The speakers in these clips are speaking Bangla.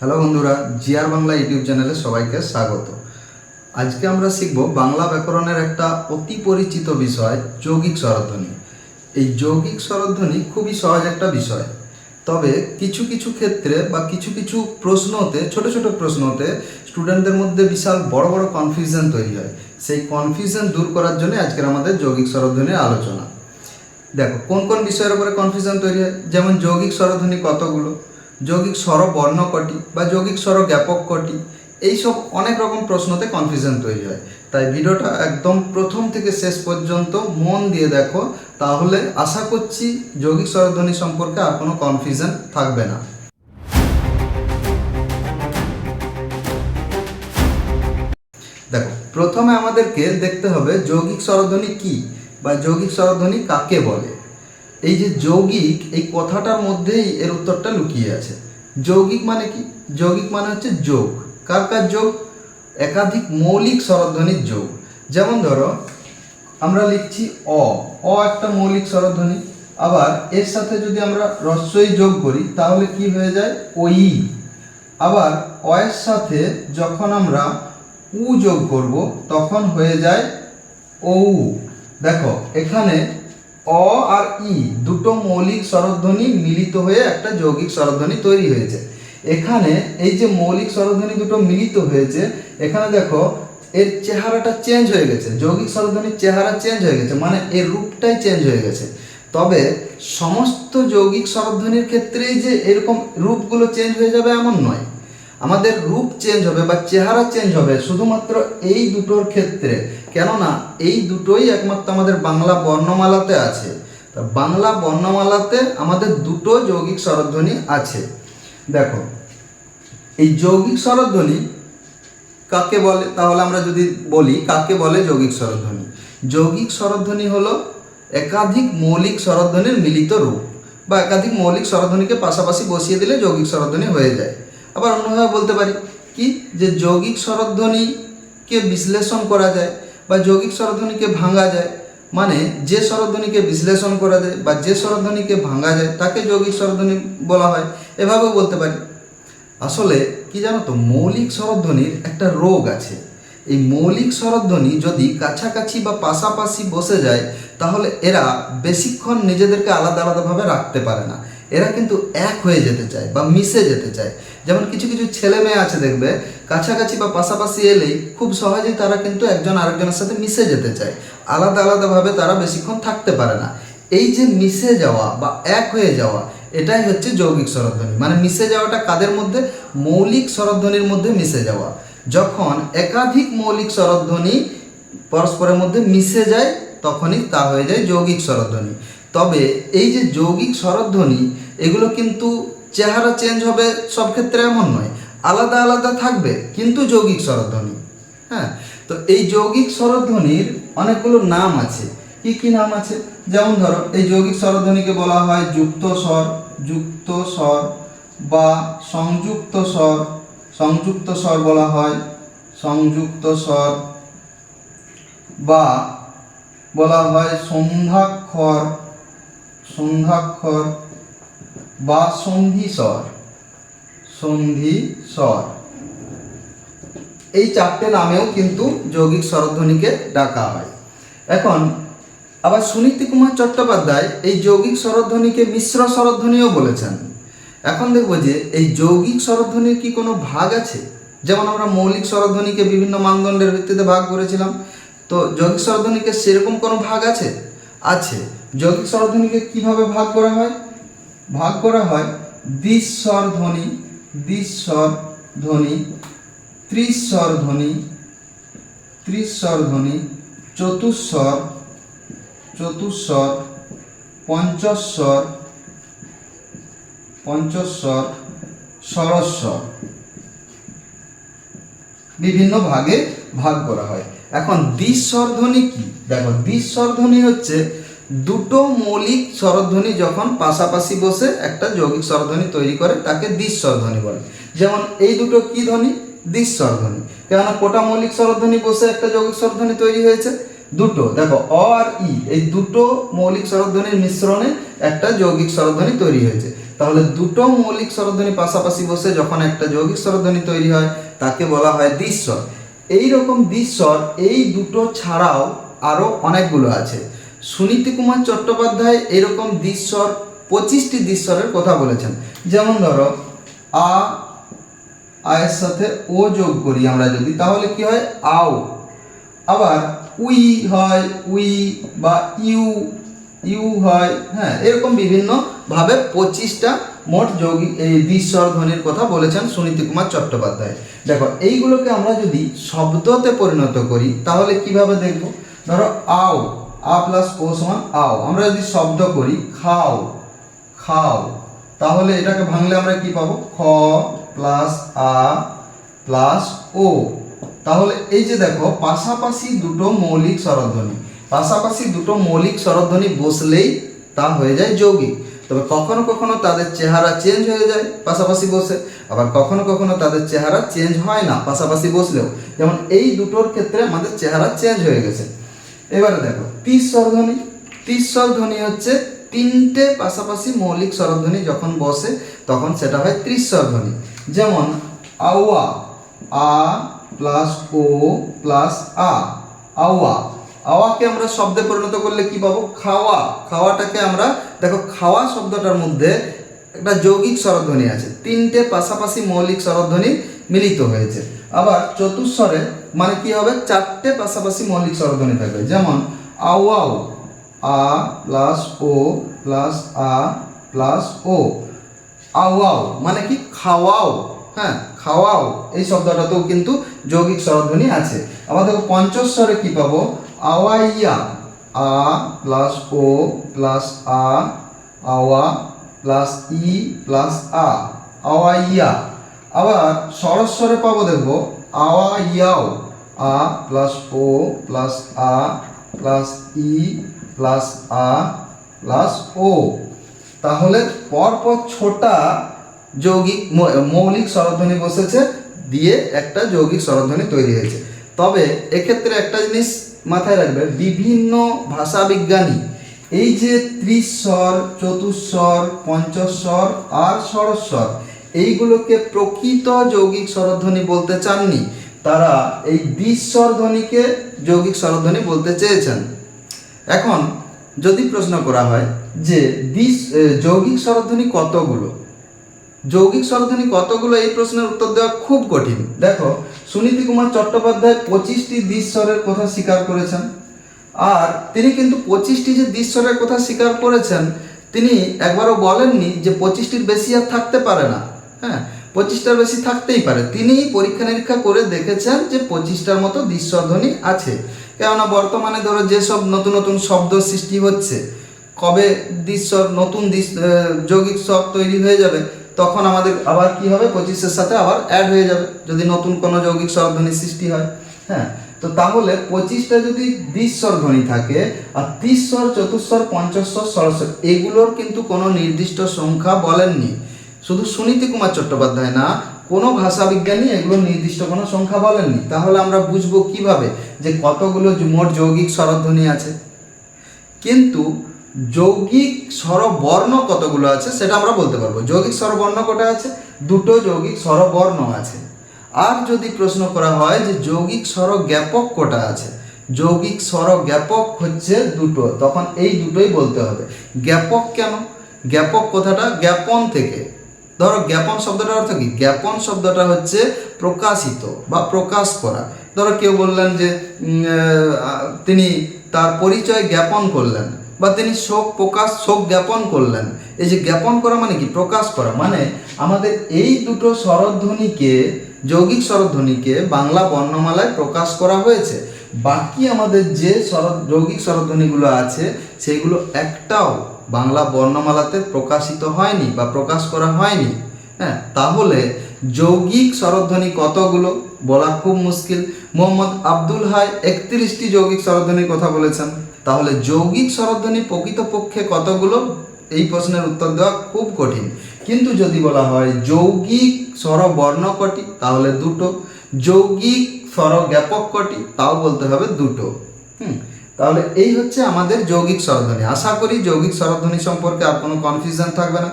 হ্যালো বন্ধুরা, জিআর বাংলা ইউটিউব চ্যানেলে সবাইকে স্বাগত। আজকে আমরা শিখব বাংলা ব্যাকরণের একটা অতি পরিচিত বিষয়, যৌগিক স্বরধ্বনি। এই যৌগিক স্বরধ্বনি খুবই সহজ একটা বিষয়। তবে কিছু কিছু ক্ষেত্রে বা কিছু কিছু প্রশ্নতে, ছোট ছোট প্রশ্নতে স্টুডেন্টদের মধ্যে বিশাল বড় বড় কনফিউশন তৈরি হয়। সেই কনফিউশন দূর করার জন্য আজকের আমাদের যৌগিক স্বরধ্বনির আলোচনা। দেখো, কোন কোন বিষয়ের উপরে কনফিউশন তৈরি হয়? যেমন যৌগিক স্বরধ্বনি কতগুলো? যৌগিক স্বর, বর্ণ কটি বা যৌগিক স্বর জ্ঞাপক কটি, এইসব অনেক রকম প্রশ্নতে কনফিউশন তৈরি হয়। তাই ভিডিওটা একদম প্রথম থেকে শেষ পর্যন্ত মন দিয়ে দেখো, তাহলে আশা করছি যৌগিক স্বরধ্বনি সম্পর্কে আর কোনো কনফিউশন থাকবে না। দেখো, প্রথমে আমাদেরকে দেখতে হবে যৌগিক স্বরধ্বনি কি বা যৌগিক স্বরধ্বনি কাকে বলে। এই যে যৌগিক, এই কথাটার মধ্যেই এর উত্তরটা লুকিয়ে আছে। যৌগিক মানে কি? যৌগিক মানে হচ্ছে যোগ। কার কার যোগ? একাধিক মৌলিক স্বরধ্বনির যোগ। যেমন ধরো, আমরা লিখছি অ। অ একটা মৌলিক স্বরধ্বনি। আবার এর সাথে যদি আমরা রস্বই যোগ করি, তাহলে কি হয়ে যায়? ওই। আবার অ এর সাথে যখন আমরা উ যোগ করব, তখন হয়ে যায় ও দেখো, এখানে অ আর ই দুটো মৌলিক স্বরধ্বনি মিলিত হয়ে একটা যৌগিক স্বরধ্বনি তৈরি হয়েছে। এখানে এই যে মৌলিক স্বরধ্বনি দুটো মিলিত হয়েছে, এখানে দেখো, এর চেহারাটা চেঞ্জ হয়ে গেছে, যৌগিক স্বরধ্বনির চেহারা চেঞ্জ হয়ে গেছে মানে এর রূপটাই চেঞ্জ হয়ে গেছে। তবে সমস্ত যৌগিক স্বরধ্বনির ক্ষেত্রেই যে এরকম রূপগুলো চেঞ্জ হয়ে যাবে এমন নয়। আমাদের রূপ চেঞ্জ হবে বা চেহারা চেঞ্জ হবে শুধুমাত্র এই দুটোর ক্ষেত্রে। কেননা এই দুটোই একমাত্র আমাদের বাংলা বর্ণমালাতে আছে। বাংলা বর্ণমালাতে আমাদের দুটো যৌগিক স্বরধ্বনি আছে। দেখো, এই যৌগিক স্বরধ্বনি কাকে বলে? তাহলে আমরা যদি বলি কাকে বলে যৌগিক স্বরধ্বনি? যৌগিক স্বরধ্বনি হলো একাধিক মৌলিক স্বরধ্বনির মিলিত রূপ বা একাধিক মৌলিক স্বরধ্বনিকে পাশাপাশি বসিয়ে দিলে যৌগিক স্বরধ্বনি হয়ে যায়। আবার অন্যভাবে বলতে পারি, কি? যে যৌগিক স্বরধ্বনিকে বিশ্লেষণ করা যায় বা যৌগিক স্বরধ্বনিকে ভাঙা যায় মানে যে স্বরধ্বনিকে বিশ্লেষণ করা যায় বা যে স্বরধ্বনিকে ভাঙা যায়, তাকে যৌগিক স্বরধ্বনি বলা হয়। এভাবেও বলতে পারি। আসলে, কি জানো তো, মৌলিক স্বরধ্বনির একটা রোগ আছে। এই মৌলিক স্বরধ্বনি যদি কাছাকাছি বা পাশাপাশি বসে যায়, তাহলে এরা বেশিক্ষণ নিজেদেরকে আলাদা আলাদাভাবে রাখতে পারে না। এরা কিন্তু এক হয়ে যেতে চায় বা মিশে যেতে চায়। যেমন কিছু কিছু ছেলে মেয়ে আছে দেখবে, কাছাকাছি বা পাশাপাশি এলেই খুব সহজেই তারা কিন্তু একজন আরেকজনের সাথে মিশে যেতে চায়। আলাদা আলাদাভাবে তারা বেশিক্ষণ থাকতে পারে না। এই যে মিশে যাওয়া বা এক হয়ে যাওয়া, এটাই হচ্ছে যৌগিক স্বরধ্বনি। মানে মিশে যাওয়াটা কাদের মধ্যে? মৌলিক স্বরধ্বনির মধ্যে মিশে যাওয়া। যখন একাধিক মৌলিক স্বরধ্বনি পরস্পরের মধ্যে মিশে যায়, তখনই তা হয়ে যায় যৌগিক স্বরধ্বনি। তবে এই যে যৌগিক স্বরধ্বনি, এগুলো কিন্তু চেহারা চেঞ্জ হবে সব ক্ষেত্রে এমন নয়, আলাদা আলাদা থাকবে কিন্তু যৌগিক স্বরধ্বনি। হ্যাঁ তো এই যৌগিক স্বরধ্বনির অনেকগুলো নাম আছে। কি কি নাম আছে? যেমন ধরো, এই যৌগিক স্বরধ্বনিকে বলা হয় যুক্ত স্বর যুক্ত স্বর বা সংযুক্ত স্বর। সংযুক্ত স্বর বলা হয় সংযুক্ত স্বর বা বলা হয় সন্ধ্যাক্ষর। সন্ধ্যাক্ষর বা সন্ধি স্বর সন্ধি স্বর এই চারটে নামেও কিন্তু যৌগিক স্বরধ্বনিকে ডাকা হয়। এখন, আবার সুনীতি কুমার চট্টোপাধ্যায় এই যৌগিক স্বরধ্বনিকে মিশ্র স্বরধ্বনিও বলেছেন। এখন দেখব যে এই যৌগিক স্বরধ্বনির কি কোনো ভাগ আছে? যেমন আমরা মৌলিক স্বরধ্বনিকে বিভিন্ন মানদণ্ডের ভিত্তিতে ভাগ করেছিলাম, তো যৌগিক স্বরধ্বনিকে সেরকম কোনো ভাগ আছে? আছে। যৌগিক স্বরধ্বনিকে কীভাবে ভাগ করা হয়? ভাগ করা হয় দ্বিস্বর ধ্বনি দ্বিস্বর ধ্বনি ত্রিস্বর ধ্বনি ত্রিস্বর ধ্বনি চতুস্বর চতুস্বর, পঞ্চস্বর পঞ্চস্বর ষড়স্বর বিভিন্ন ভাগে ভাগ করা হয়। এখন দ্বিস্বর ধ্বনি কি? দেখো দ্বিস্বর ধ্বনি হচ্ছে দুটো মৌলিক স্বরধ্বনি যখন পাশাপাশি বসে একটা যৌগিক স্বরধ্বনি তৈরি করে, তাকে দ্বিস্বর ধ্বনি বলে। যেমন এই দুটো কি ধ্বনি? দ্বিস্বর ধ্বনি কেননা কোটা মৌলিক স্বরধ্বনি বসে একটা যৌগিক স্বরধ্বনি তৈরি হয়েছে। দুটো, দেখো, অ আর ই, এই দুটো মৌলিক স্বরধ্বনির মিশ্রণে একটা যৌগিক স্বরধ্বনি তৈরি হয়েছে। তাহলে দুটো মৌলিক স্বরধ্বনি পাশাপাশি বসে যখন একটা যৌগিক স্বরধ্বনি তৈরি হয়, তাকে বলা হয় দ্বিস্বর এই রকম দ্বিস্বর এই দুটো ছাড়াও আরও অনেকগুলো আছে। সুনীতি কুমার চট্টোপাধ্যায় এরকম দ্বিস্বর পঁচিশটি দ্বিস্বরের কথা বলেছেন। যেমন ধরো, আ, আয়ের সাথে ও যোগ করি আমরা যদি, তাহলে কি হয়? আও। আবার উই হয়, উই বা ইউ ইউ হয় হ্যাঁ এরকম বিভিন্ন ভাবে পঁচিশটা মোট যৌগিক এই দ্বিস্বর ধ্বনির কথা বলেছেন সুনীতি কুমার চট্টোপাধ্যায়। দেখো, এইগুলোকে আমরা যদি শব্দতে পরিণত করি, তাহলে কীভাবে দেখব? ধরো, আও। আ প্লাস ও সমান আও। আমরা যদি শব্দ করি, খাও খাও, তাহলে এটাকে ভাঙলে আমরা কি পাবো? খ প্লাস আ প্লাস ও। তাহলে এই যে দেখো, পাশাপাশি দুটো মৌলিক স্বরধ্বনি। পাশাপাশি দুটো মৌলিক স্বরধ্বনি বসলেই তা হয়ে যায় যৌগিক। তবে কখনো কখনো তাদের চেহারা চেঞ্জ হয়ে যায়, পাশাপাশি বসে। আবার কখনো কখনো তাদের চেহারা চেঞ্জ হয় না, পাশাপাশি বসলেও। যেমন এই দুটোর ক্ষেত্রে আমাদের চেহারা চেঞ্জ হয়ে গেছে। এবারে দেখো, তিস স্বরধ্বনি। তিস স্বরধ্বনি হচ্ছে তিনটে পাশাপাশি মৌলিক স্বরধ্বনি যখন বসে, তখন সেটা হয় ত্রিস্বর ধ্বনি যেমন, আওয়া, আ প্লাস ও প্লাস আ। আওয়া। আওয়াকে আমরা শব্দে পরিণত করলে কি পাবো? খাওয়া। খাওয়াটাকে আমরা, দেখো, খাওয়া শব্দটার মধ্যে একটা যৌগিক স্বরধ্বনি আছে। তিনটে পাশাপাশি মৌলিক স্বরধ্বনি মিলিত হয়েছে। আবার চতুস্বরে মানে কি হবে? চারটে পাশাপাশি মৌলিক স্বরধ্বনি থাকবে। যেমন আওয়াও আ, প্লাস, ও, প্লাস, আ, প্লাস, ও। আওয়াও মানে কি? খাওয়াও হ্যাঁ খাওয়াও। এই শব্দটাতেও কিন্তু যৌগিক স্বরধ্বনি আছে। আবার দেখো পঞ্চস্বরে কি পাবো? আওয়াইয়া, আ, প্লাস, ও, প্লাস, আ, আওয়া, প্লাস, ই, প্লাস, আ। আওয়াইয়া। আবার স্বরস্বরে পাবো দেখব আওয়াইয়াও আ, প্লাস ও, প্লাস আ, প্লাস ই, প্লাস আ, প্লাস ও। তাহলে পরপর ছোটা যৌগিক মৌলিক স্বরধ্বনি বসেছে, দিয়ে একটা যৌগিক স্বরধ্বনি তৈরি হয়েছে। তবে এক্ষেত্রে একটা জিনিস মাথায় রাখবে, বিভিন্ন ভাষাবিজ্ঞানী, এই যে ত্রিস্বর চতুস্বর পঞ্চস্বর আর ষড়স্বর এইগুলোকে প্রকৃত যৌগিক স্বরধ্বনি বলতে চাননি। তারা এই দ্বিস্বর ধ্বনিকে যৌগিক স্বরধ্বনি বলতে চেয়েছেন। এখন যদি প্রশ্ন করা হয় যে এ, যৌগিক স্বরধ্বনি কতগুলো? যৌগিক স্বরধ্বনি কতগুলো? এই প্রশ্নের উত্তর দেওয়া খুব কঠিন। দেখো সুনীতি কুমার চট্টোপাধ্যায় পঁচিশটি দ্বিস্বরের কথা স্বীকার করেছেন। আর তিনি কিন্তু পঁচিশটি যে দ্বিস্বরের কথা স্বীকার করেছেন তিনি একবারও বলেননি যে পঁচিশটির বেশি আর থাকতে পারে না। হ্যাঁ পঁচিশটার বেশি থাকতেই পারে। তিনি পরীক্ষা নিরীক্ষা করে দেখেছেন যে পঁচিশটার মতো দ্বিস্বরধ্বনি আছে। কেননা বর্তমানে ধরো যেসব নতুন নতুন শব্দ সৃষ্টি হচ্ছে, কবে দ্বিস্বর নতুন যৌগিক স্বর তৈরি হয়ে যাবে, তখন আমাদের আবার কি হবে? পঁচিশের সাথে আবার অ্যাড হয়ে যাবে, যদি নতুন কোনো যৌগিক স্বরধ্বনি সৃষ্টি হয়। হ্যাঁ তো তাহলে পঁচিশটা যদি দ্বিস্বর ধ্বনি থাকে, আর তিস্বর, চতুস্বর, পঞ্চস্বর, ষড়স্বর, এগুলোর কিন্তু কোনো নির্দিষ্ট সংখ্যা বলেননি। শুধু সুনীতি কুমার চট্টোপাধ্যায় না, কোনো ভাষাবিজ্ঞানী এগুলো নির্দিষ্ট কোনো সংখ্যা বলেননি। তাহলে আমরা বুঝব কীভাবে যে কতগুলো মোট যৌগিক স্বরধ্বনি আছে। কিন্তু যৌগিক স্বরবর্ণ কতগুলো আছে সেটা আমরা বলতে পারব। যৌগিক স্বরবর্ণ কটা আছে? দুটো যৌগিক স্বরবর্ণ আছে। আর যদি প্রশ্ন করা হয় যে যৌগিক স্বর জ্ঞাপক কটা আছে? যৌগিক স্বর জ্ঞাপক হচ্ছে দুটো, তখন এই দুটোই বলতে হবে। জ্ঞাপক কেন? জ্ঞাপক কথাটা? জ্ঞাপন থেকে। ধরো জ্ঞাপন শব্দটার অর্থ কি? জ্ঞাপন শব্দটা হচ্ছে প্রকাশিত বা প্রকাশ করা। ধরো কেউ বললেন যে তিনি তার পরিচয় জ্ঞাপন করলেন বা তিনি শোক প্রকাশ, শোক জ্ঞাপন করলেন। এই যে জ্ঞাপন করা মানে কি? প্রকাশ করা মানে আমাদের এই দুটো স্বরধ্বনিকে, যৌগিক স্বরধ্বনিকে বাংলা বর্ণমালায় প্রকাশ করা হয়েছে। বাকি আমাদের যে স্বর, যৌগিক স্বরধ্বনিগুলো আছে, সেগুলো একটাও বাংলা বর্ণমালাতে প্রকাশিত হয়নি বা প্রকাশ করা হয়নি। হ্যাঁ তাহলে যৌগিক স্বরধ্বনি কতগুলো? বলা খুব মুশকিল। মোহাম্মদ আব্দুল হাই একত্রিশটি যৌগিক স্বরধ্বনির কথা বলেছেন। তাহলে যৌগিক স্বরধ্বনি প্রকৃতপক্ষে কতগুলো? এই প্রশ্নের উত্তর দেওয়া খুব কঠিন। কিন্তু যদি বলা হয় যৌগিক স্বরবর্ণ কটি, তাহলে দুটো। যৌগিক স্বর জ্ঞাপক কটি, তাও বলতে হবে দুটো। হুম তাহলে এই হচ্ছে আমাদের যৌগিক স্বরধ্বনি। আশা করি যৌগিক স্বরধ্বনি সম্পর্কে আর কোনো কনফিউশন থাকবে না।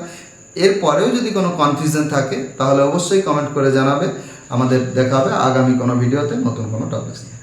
এরপরেও যদি কোনো কনফিউশন থাকে, তাহলে অবশ্যই কমেন্ট করে জানাবে। আমাদের দেখাবে আগামী কোনো ভিডিওতে নতুন কোনো টপিক নিয়ে।